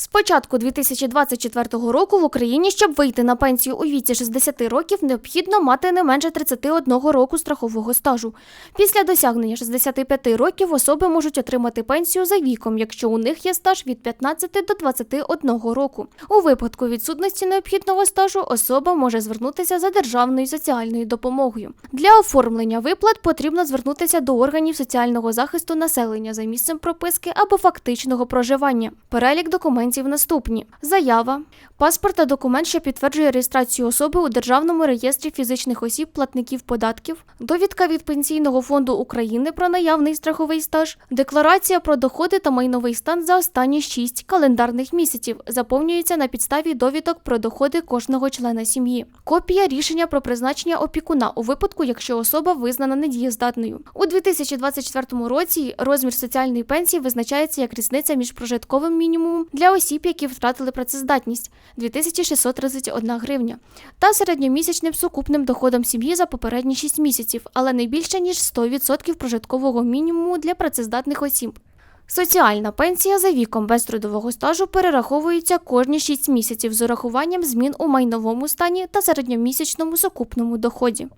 З початку 2024 року в Україні, щоб вийти на пенсію у віці 60 років, необхідно мати не менше 31 року страхового стажу. Після досягнення 65 років особи можуть отримати пенсію за віком, якщо у них є стаж від 15 до 21 року. У випадку відсутності необхідного стажу особа може звернутися за державною соціальною допомогою. Для оформлення виплат потрібно звернутися до органів соціального захисту населення за місцем прописки або фактичного проживання. Перелік документів наступні: заява, паспорт та документ, що підтверджує реєстрацію особи у Державному реєстрі фізичних осіб платників податків, довідка від Пенсійного фонду України про наявний страховий стаж, декларація про доходи та майновий стан за останні 6 календарних місяців. Заповнюється на підставі довідок про доходи кожного члена сім'ї. Копія рішення про призначення опікуна у випадку, якщо особа визнана недієздатною. У 2024 році розмір соціальної пенсії визначається як різниця між прожитковим мінімумом для осіб, які втратили працездатність 2631 гривня, та середньомісячним сукупним доходом сім'ї за попередні 6 місяців, але не більше ніж 100% прожиткового мінімуму для працездатних осіб. Соціальна пенсія за віком без трудового стажу перераховується кожні 6 місяців з урахуванням змін у майновому стані та середньомісячному сукупному доході.